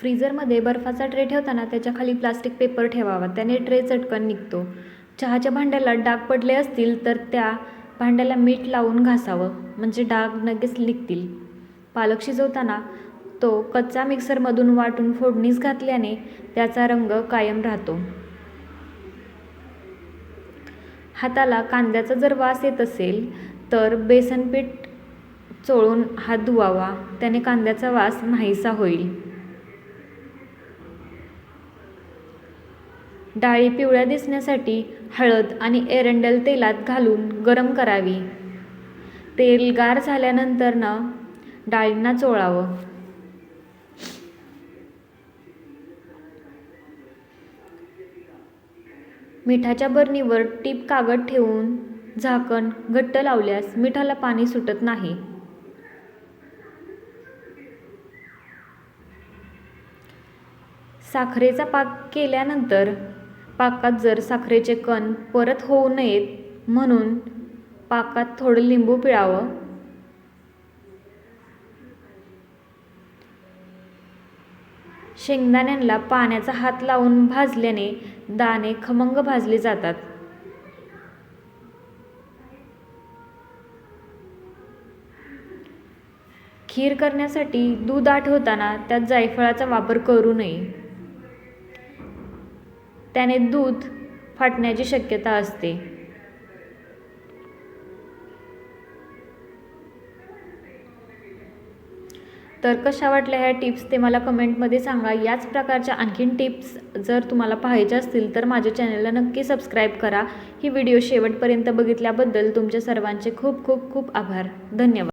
फ्रीजरमध्ये बर्फाचा ट्रे ठेवताना त्याच्याखाली प्लास्टिक पेपर ठेवावा. त्याने ट्रे चटकन निघतो. चहाच्या भांड्याला डाग पडले असतील तर त्या भांड्याला मीठ लावून घासावं. म्हणजे डाग लगेच निघतील. पालक शिजवताना तो कच्चा मिक्सरमधून वाटून फोडणीस घातल्याने त्याचा रंग कायम राहतो. हाताला कांद्याचा जर वास येत असेल तर बेसनपीठ चोळून हात धुवावा. त्याने कांद्याचा वास नाहीसा होईल. डाळी पिवळ्या दिसण्यासाठी हळद आणि एरंडेल तेलात घालून गरम करावी. तेल गार झाल्यानंतर ना डाळींना चोळावं. मिठाच्या बरणीवर टीप कागद ठेवून झाकण घट्ट लावल्यास मिठाला पाणी सुटत नाही. साखरेचा पाक केल्यानंतर पाकात जर साखरेचे कण परत होऊ नयेत म्हणून पाकात थोडं लिंबू पिळावं. शेंगदाण्यांना पाण्याचा हात लावून भाजल्याने दाणे खमंग भाजले जातात. खीर करण्यासाठी दूध आठवताना त्यात जायफळाचा वापर करू नये. त्याने दूध फाटण्याची शक्यता असते. तर कशा वाटल्या ह्या टिप्स ते मला कमेंटमध्ये सांगा. याच प्रकारच्या आणखीन टिप्स जर तुम्हाला पाहायच्या असतील तर माझ्या चॅनलला नक्की सबस्क्राईब करा. ही व्हिडिओ शेवटपर्यंत बघितल्याबद्दल तुमच्या सर्वांचे खूप खूप खूप आभार. धन्यवाद.